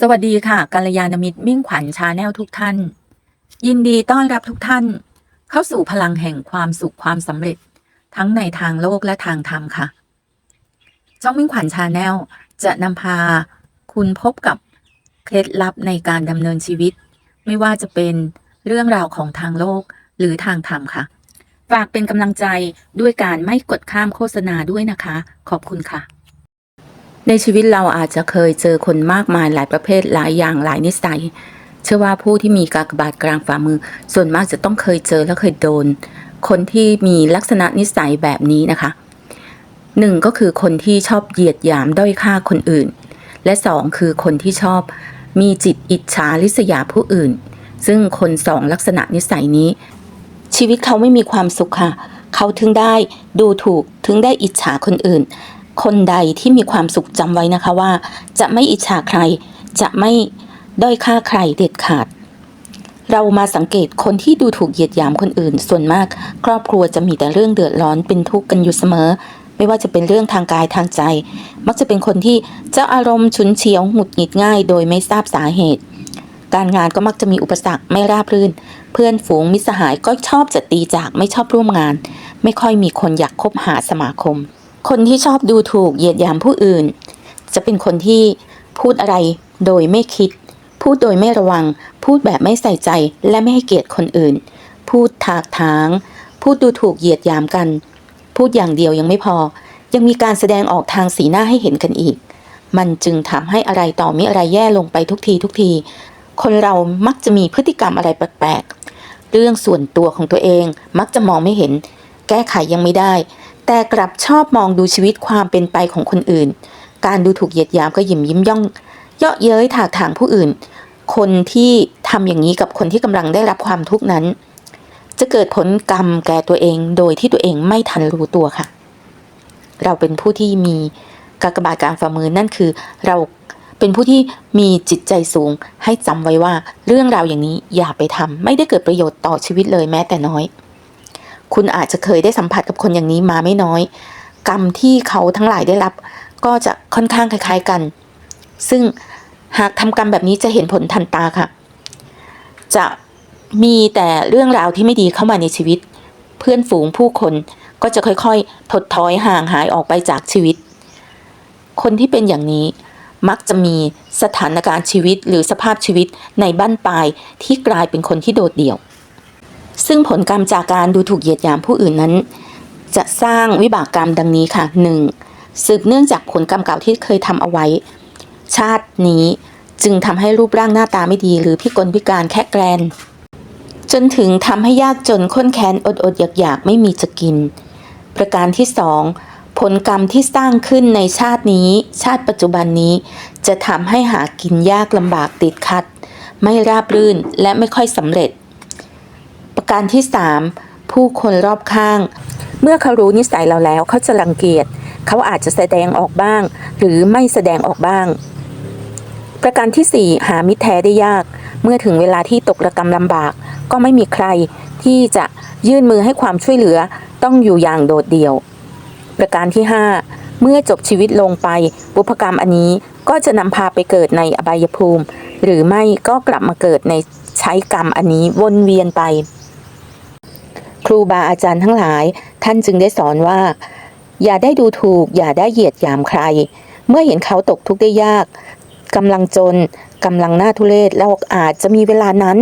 สวัสดีค่ะกัลยาณมิตรมิ่งขวัญชาแนลทุกท่าน ยินดีต้อนรับทุกท่าน เข้าสู่พลังแห่งความสุขความสำเร็จ ทั้งในทางโลกและทางธรรมค่ะช่องมิ่งขวัญชาแนลจะนำพาคุณพบกับเคล็ดลับในการดำเนินชีวิต ไม่ว่าจะเป็นเรื่องราวของทางโลกหรือทางธรรมค่ะ ฝากเป็นกำลังใจด้วยการไม่กดข้ามโฆษณาด้วยนะคะ ขอบคุณค่ะ ในชีวิตเราอาจจะเคยเจอคนมากมายหลายประเภทหลายอย่างหลายนิสัย เชื่อว่าผู้ที่มีกากบาทกลางฝ่ามือ ส่วนมากจะต้องเคยเจอและเคยโดน คนที่มีลักษณะนิสัยแบบนี้นะคะหนึ่งก็คือคนที่ชอบเหยียดหยามด้อยค่าคนอื่น และสองคือคนที่ชอบมีจิตอิจฉาริษยาผู้อื่น ซึ่งคนสองลักษณะนิสัยนี้ ชีวิตเขาไม่มีความสุขค่ะ เขาถึงได้ดูถูกถึงได้อิจฉาคนอื่น คนใดที่มีความสุขจำไว้นะคะว่า จะไม่อิจฉาใคร จะไม่ด้อยค่าใครเด็ดขาด เรามาสังเกตคนที่ดูถูกเหยียดหยามคนอื่น ส่วนมาก ครอบครัวจะมีแต่เรื่องเดือดร้อนเป็นทุกข์กันอยู่เสมอ ไม่ว่าจะเป็นเรื่องทางกายทางใจ มักจะเป็นคนที่เจ้าอารมณ์ฉุนเฉียวหงุดหงิดง่าย โดยไม่ทราบสาเหตุ การงานก็มักจะมีอุปสรรคไม่ราบรื่น เพื่อนฝูงมิสหายก็ชอบจะตีจากไม่ชอบร่วมงาน ไม่ค่อยมีคนอยากคบหาสมาคม คนที่ชอบดูถูกเหยียดหยามผู้อื่น จะเป็นคนที่พูดอะไรโดยไม่คิด พูดโดยไม่ระวัง พูดแบบไม่ใส่ใจและไม่ให้เกียรติคนอื่น พูดถากถาง พูดดูถูกเหยียดหยามกัน พูดอย่างเดียวยังไม่พอ ยังมีการแสดงออกทางสีหน้าให้เห็นกันอีก มันจึงทำให้อะไรต่อมีอะไรแย่ลงไปทุกทีทุกที คนเรามักจะมีพฤติกรรมอะไรแปลกๆเรื่องส่วนตัวของตัวเองมักจะมองไม่เห็น แก้ไขยังไม่ได้ แต่กลับชอบมองดูชีวิตความเป็นไปของคนอื่น การดูถูกเหยียดหยามก็ยิ่มยิ้มย่อง เยาะเย้ยถากถางผู้อื่น คนที่ทำอย่างนี้กับคนที่กำลังได้รับความทุกข์นั้น จะเกิดผลกรรมแก่ตัวเองโดยที่ตัวเองไม่ทันรู้ตัวค่ะ เราเป็นผู้ที่มีกากบาทกางฝ่ามือนั่นคือเราเป็นผู้ที่มีจิตใจสูงให้จำไว้ว่าเรื่องราวอย่างนี้อย่าไปทำไม่ได้เกิดประโยชน์ต่อชีวิตเลยแม้แต่น้อย คุณอาจจะเคยได้สัมผัสกับคนอย่างนี้มาไม่น้อย กรรมที่เขาทั้งหลายได้รับ ก็จะค่อนข้างคล้ายๆกัน ซึ่งหากทำกรรมแบบนี้จะเห็นผลทันตาค่ะ จะมีแต่เรื่องราวที่ไม่ดีเข้ามาในชีวิต เพื่อนฝูงผู้คนก็จะค่อยๆ ถดถอยห่างหายออกไปจากชีวิต คนที่เป็นอย่างนี้มักจะมีสถานการณ์ชีวิตหรือสภาพชีวิตในบ้านปลายที่กลายเป็นคนที่โดดเดี่ยว ซึ่งผลกรรมจากการดูถูกเหยียดหยามผู้อื่นนั้น จะสร้างวิบากกรรมดังนี้ค่ะ 1. สืบเนื่องจากผลกรรมเก่าที่เคยทำเอาไว้ ชาตินี้จึงทำให้รูปร่างหน้าตาไม่ดี หรือพิกลพิการแค่แกรนจนถึงทำให้ยากจนข้นแค้นอดอดอยากอยากๆไม่มีจะกิน ประการที่สองผลกรรมที่สร้างขึ้นในชาตินี้ ชาติปัจจุบันนี้ จะทำให้หากินยากลำบากติดขัด ไม่ราบรื่นและไม่ค่อยสำเร็จ ประการที่สามผู้คนรอบข้าง เมื่อเขารู้นิสัยเราแล้วเขาจะรังเกียจเขาอาจจะแสดงออกบ้าง หรือไม่แสดงออกบ้าง ประการที่ 4 หามิตรแท้ได้ยาก เมื่อถึงเวลาที่ตกระกรรมลำบาก ก็ไม่มีใครที่จะยื่นมือให้ความช่วยเหลือต้องอยู่อย่างโดดเดี่ยว ประการที่ 5 เมื่อจบชีวิตลงไปบุพกรรมอันนี้ก็จะนำพาไปเกิดในอบายภูมิ หรือไม่ก็กลับมาเกิดในใช้กรรมอันนี้วนเวียนไป ครูบาอาจารย์ทั้งหลาย ท่านจึงได้สอนว่า อย่าได้ดูถูก อย่าได้เหยียดหยามใคร เมื่อเห็นเขาตกทุกข์ได้ยากกำลังจนกำลังหน้าทุเรศแล้วอาจจะมีเวลานั้น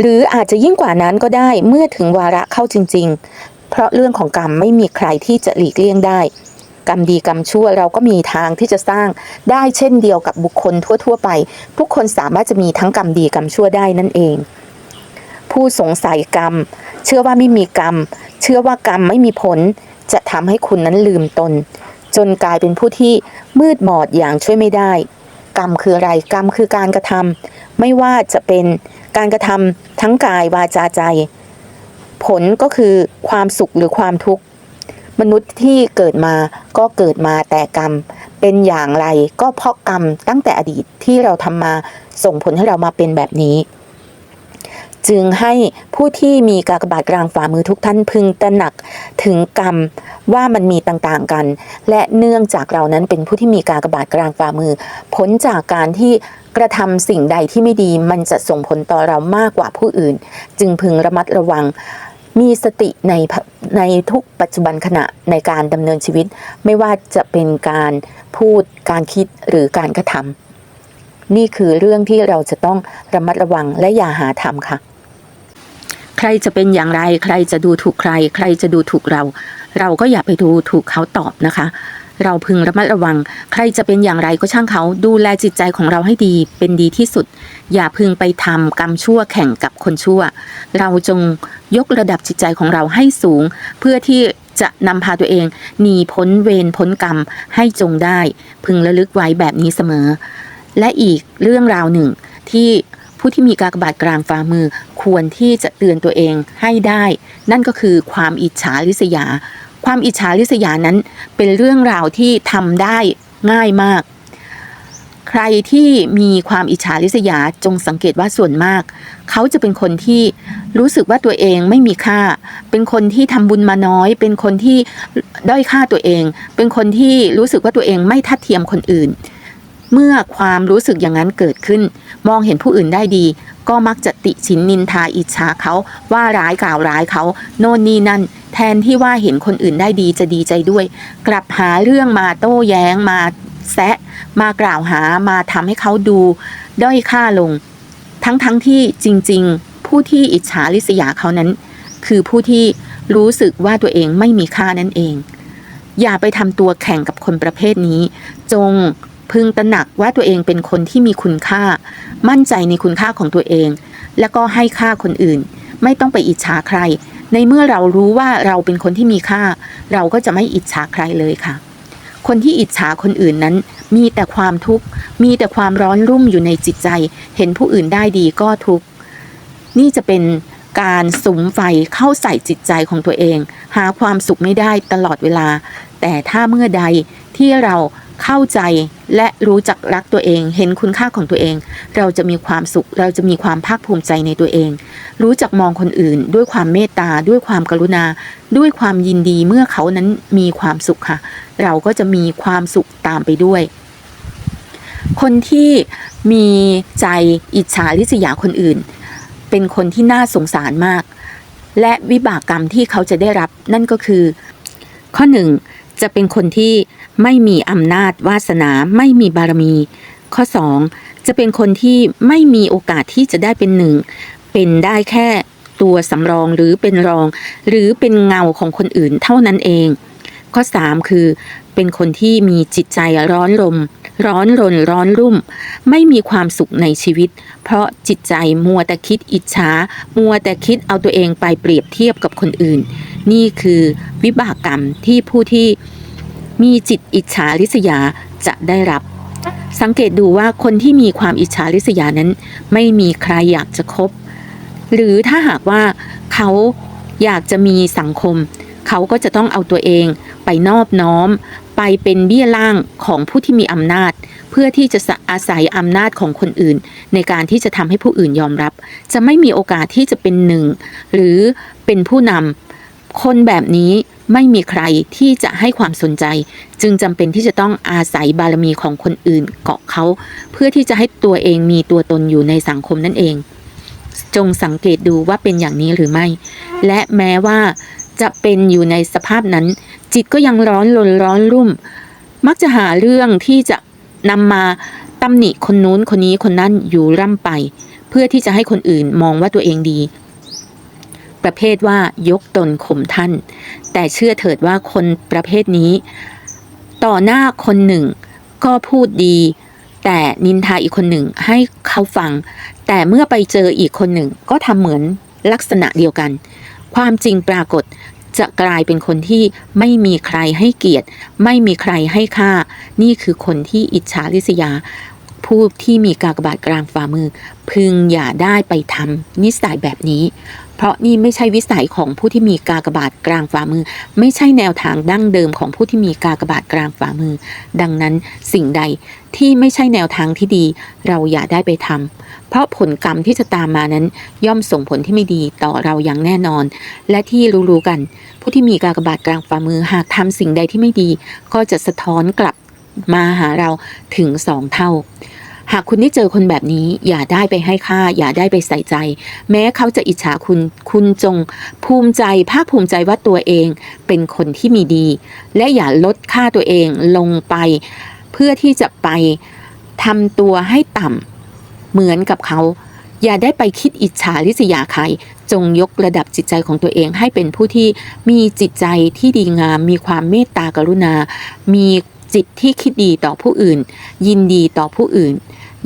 หรืออาจจะยิ่งกว่านั้นก็ได้เมื่อถึงวาระเข้าจริง ๆ เพราะเรื่องของกรรมไม่มีใครที่จะหลีกเลี่ยงได้ กรรมดีกรรมชั่วเราก็มีทางที่จะสร้างได้เช่นเดียวกับบุคคลทั่ว ๆ ไป ทุกคนสามารถจะมีทั้งกรรมดีกรรมชั่วได้นั่นเอง ผู้สงสัยกรรม เชื่อว่าไม่มีกรรม เชื่อว่ากรรมไม่มีผล จะทำให้คุณนั้นลืมตน จนกลายเป็นผู้ที่มืดบอดอย่างช่วยไม่ได้ กรรมคืออะไรกรรมคือการกระทำไม่ว่าจะเป็นการกระทำทั้งกายวาจาใจ ผลก็คือความสุขหรือความทุกข์มนุษย์ที่เกิดมาก็เกิดมาแต่กรรม เป็นอย่างไรก็เพราะกรรมตั้งแต่อดีตที่เราทำมาส่งผลให้เรามาเป็นแบบนี้ จึงให้ผู้ที่มีกากบาทกลางฝ่ามือทุกท่านพึงตระหนักถึงกรรมว่ามันมีต่างๆกัน และเนื่องจากเรานั้นเป็นผู้ที่มีกากบาทกลางฝ่ามือ ผลจากการที่กระทำสิ่งใดที่ไม่ดีมันจะส่งผลต่อเรามากกว่าผู้อื่น จึงพึงระมัดระวังมีสติในในทุกปัจจุบันขณะในการดำเนินชีวิต ไม่ว่าจะเป็นการพูดการคิดหรือการกระทำนี่คือเรื่องที่เราจะต้องระมัดระวังและอย่าหาทำค่ะ ใครจะเป็นอย่างไร ใครจะดูถูกใคร ใครจะดูถูกเรา เราก็อย่าไปดูถูกเขาตอบนะคะ เราพึงระมัดระวัง ใครจะเป็นอย่างไรก็ช่างเขาดูแลจิตใจของเราให้ดีเป็นดีที่สุด อย่าพึงไปทำกรรมชั่วแข่งกับคนชั่ว เราจงยกระดับจิตใจของเราให้สูง เพื่อที่จะนำพาตัวเองหนีพ้นเวรพ้นกรรมให้จงได้ พึงระลึกไว้แบบนี้เสมอ และอีกเรื่องราวหนึ่งที่ ผู้ที่มีกากบาทกลางฝ่ามือควรที่จะเตือนตัวเองให้ได้ นั่นก็คือความอิจฉาริษยา ความอิจฉาริษยานั้นเป็นเรื่องราวที่ทำได้ง่ายมาก ใครที่มีความอิจฉาริษยาจงสังเกตว่าส่วนมาก เขาจะเป็นคนที่รู้สึกว่าตัวเองไม่มีค่า เป็นคนที่ทำบุญมาน้อย เป็นคนที่ด้อยค่าตัวเอง เป็นคนที่รู้สึกว่าตัวเองไม่ทัดเทียมคนอื่น เมื่อความรู้สึกอย่างนั้นเกิดขึ้น มองเห็นผู้อื่นได้ดี ก็มักจะติชินนินทาอิจฉาเขา ว่าร้ายกล่าวร้ายเขา โน่นนี่นั่น แทนที่ว่าเห็นคนอื่นได้ดีจะดีใจด้วย กลับหาเรื่องมาโต้แย้งมาแซะ มากล่าวหามาทำให้เขาดู ด้อยค่าลง ทั้งทั้งๆที่จริง ๆ ผู้ที่อิจฉาริษยาเขานั้น คือผู้ที่รู้สึกว่าตัวเองไม่มีค่านั่นเอง อย่าไปทำตัวแข่งกับคนประเภทนี้ จง พึงตระหนักว่าตัวเองเป็นคนที่มีคุณค่า มั่นใจในคุณค่าของตัวเอง แล้วก็ให้ค่าคนอื่น ไม่ต้องไปอิจฉาใคร ในเมื่อเรารู้ว่าเราเป็นคนที่มีค่า เราก็จะไม่อิจฉาใครเลยค่ะ คนที่อิจฉาคนอื่นนั้น มีแต่ความทุกข์ มีแต่ความร้อนรุ่มอยู่ในจิตใจ เห็นผู้อื่นได้ดีก็ทุกข์ นี่จะเป็นการสุมไฟเข้าใส่จิตใจของตัวเอง หาความสุขไม่ได้ตลอดเวลา แต่ถ้าเมื่อใดที่เรา เข้าใจและรู้จักรักตัวเอง เห็นคุณค่าของตัวเอง เราจะมีความสุข เราจะมีความภาคภูมิใจในตัวเอง รู้จักมองคนอื่น ด้วยความเมตตา ด้วยความกรุณา ด้วยความยินดีเมื่อเขานั้นมีความสุขค่ะ เราก็จะมีความสุขตามไปด้วย คนที่มีใจอิจฉาริษยาคนอื่น เป็นคนที่น่าสงสารมาก และวิบากกรรมที่เขาจะได้รับนั่นก็คือ ข้อหนึ่ง จะเป็นคนที่ไม่มีอำนาจวาสนาไม่มีบารมี ข้อสองจะเป็นคนที่ไม่มีโอกาสที่จะได้เป็นหนึ่ง เป็นได้แค่ตัวสำรองหรือเป็นรอง หรือเป็นเงาของคนอื่นเท่านั้นเอง ข้อ 3 คือ เป็นคนที่มีจิตใจร้อนรม ร้อนรนร้อนรุ่ม ไม่มีความสุขในชีวิต เพราะจิตใจมัวแต่คิดอิจฉามัวแต่คิดเอาตัวเองไปเปรียบเทียบกับคนอื่น นี่คือวิบากกรรมที่ผู้ที่มีจิตอิจฉาริษยาจะได้รับ สังเกตดูว่าคนที่มีความอิจฉาริษยานั้น ไม่มีใครอยากจะคบ หรือถ้าหากว่าเขาอยากจะมีสังคม เขาก็จะต้องเอาตัวเองไปนอบน้อม ไปเป็นเบี้ยล่างของผู้ที่มีอำนาจ เพื่อที่จะอาศัยอำนาจของคนอื่น ในการที่จะทำให้ผู้อื่นยอมรับ จะไม่มีโอกาสที่จะเป็นหนึ่ง หรือเป็นผู้นำ คนแบบนี้ไม่มีใครที่จะให้ความสนใจ จึงจำเป็นที่จะต้องอาศัยบารมีของคนอื่นเกาะเขา เพื่อที่จะให้ตัวเองมีตัวตนอยู่ในสังคมนั่นเอง จงสังเกตดูว่าเป็นอย่างนี้หรือไม่ และแม้ว่าจะเป็นอยู่ในสภาพนั้น จิตก็ยังร้อนรนร้อนรุ่ม มักจะหาเรื่องที่จะนำมาตำหนิคนนู้นคนนี้คนนั้นอยู่ร่ำไป เพื่อที่จะให้คนอื่นมองว่าตัวเองดี ประเภทว่ายกตนข่มท่าน แต่เชื่อเถิดว่าคนประเภทนี้ ต่อหน้าคนหนึ่งก็พูดดี แต่นินทาอีกคนหนึ่งให้เขาฟัง แต่เมื่อไปเจออีกคนหนึ่งก็ทำเหมือนลักษณะเดียวกัน ความจริงปรากฏจะกลายเป็นคนที่ไม่มีใครให้เกียรติ ไม่มีใครให้ค่า นี่คือคนที่อิจฉาริษยา ผู้ที่มีกากบาทกลางฝ่ามือ พึงอย่าได้ไปทำนิสัยแบบนี้ เพราะนี่ไม่ใช่วิสัยของผู้ที่มีกากบาทกลางฝ่ามือ ไม่ใช่แนวทางดั้งเดิมของผู้ที่มีกากบาทกลางฝ่ามือ ดังนั้นสิ่งใดที่ไม่ใช่แนวทางที่ดี เราอย่าได้ไปทำเพราะผลกรรมที่จะตามมานั้น ย่อมส่งผลที่ไม่ดีต่อเราอย่างแน่นอน และที่รู้ๆกัน ผู้ที่มีกากบาทกลางฝ่ามือหากทำสิ่งใดที่ไม่ดี ก็จะสะท้อนกลับ มาหาเราถึงสองเท่า หากคุณได้เจอคนแบบนี้ อย่าได้ไปให้ค่า อย่าได้ไปใส่ใจ แม้เขาจะอิจฉาคุณ คุณจง ภูมิใจภาคภูมิใจว่าตัวเองเป็นคนที่มีดี และอย่าลดค่าตัวเองลงไป เพื่อที่จะไปทำตัวให้ต่ำเหมือนกับเขาอย่าได้ไปคิดอิจฉาริษยาใคร จงยกระดับจิตใจของตัวเองให้เป็นผู้ที่มีจิตใจที่ดีงาม มีความเมตตากรุณา มี จิตที่คิดดีต่อผู้อื่น ยินดีต่อผู้อื่น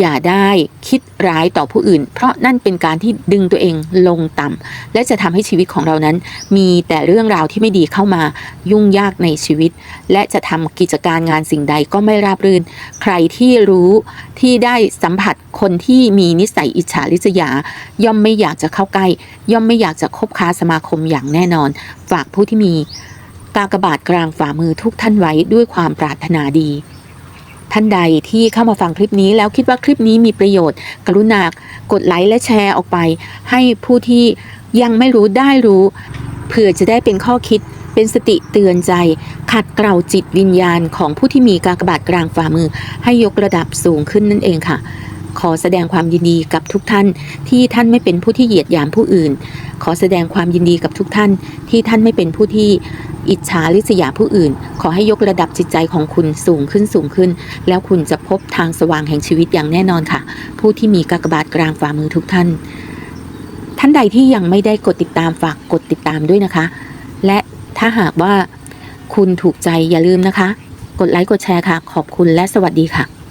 อย่าได้คิดร้ายต่อผู้อื่น เพราะนั่นเป็นการที่ดึงตัวเองลงต่ำและจะทำให้ชีวิตของเรานั้น มีแต่เรื่องราวที่ไม่ดีเข้ามายุ่งยากในชีวิต และจะทำกิจการงานสิ่งใดก็ไม่ราบรื่น ใครที่รู้ที่ได้สัมผัสคนที่มีนิสัยอิจฉาริษยา ย่อมไม่อยากจะเข้าใกล้ ย่อมไม่อยากจะคบค้าสมาคมอย่างแน่นอน ฝากผู้ที่มี กากบาทกลางฝ่ามือทุกท่านไว้ด้วยความปรารถนาดี ท่านใดที่เข้ามาฟังคลิปนี้แล้วคิดว่าคลิปนี้มีประโยชน์ กรุณากดไลค์และแชร์ออกไป ให้ผู้ที่ยังไม่รู้ได้รู้เผื่อจะได้เป็นข้อคิดเป็นสติเตือนใจ ขัดเกลาจิตวิญญาณของผู้ที่มีกากบาทกลางฝ่ามือ ให้ยกระดับสูงขึ้นนั่นเองค่ะ ขอแสดงความยินดีกับทุกท่าน ที่ท่านไม่เป็นผู้ที่เหยียดหยามผู้อื่น ขอแสดงความยินดีกับทุกท่าน ที่ท่านไม่เป็นผู้ที่ อิจฉาริษยาผู้อื่น ขอให้ยกระดับจิตใจของคุณสูงขึ้นสูงขึ้น แล้วคุณจะพบทางสว่างแห่งชีวิตอย่างแน่นอนค่ะ ผู้ที่มีกากบาทกลางฝ่ามือทุกท่าน ท่านใดที่ยังไม่ได้กดติดตามฝากกดติดตามด้วยนะคะ และถ้าหากว่าคุณถูกใจอย่าลืมนะคะ กดไลค์กดแชร์ค่ะ ขอบคุณและสวัสดีค่ะ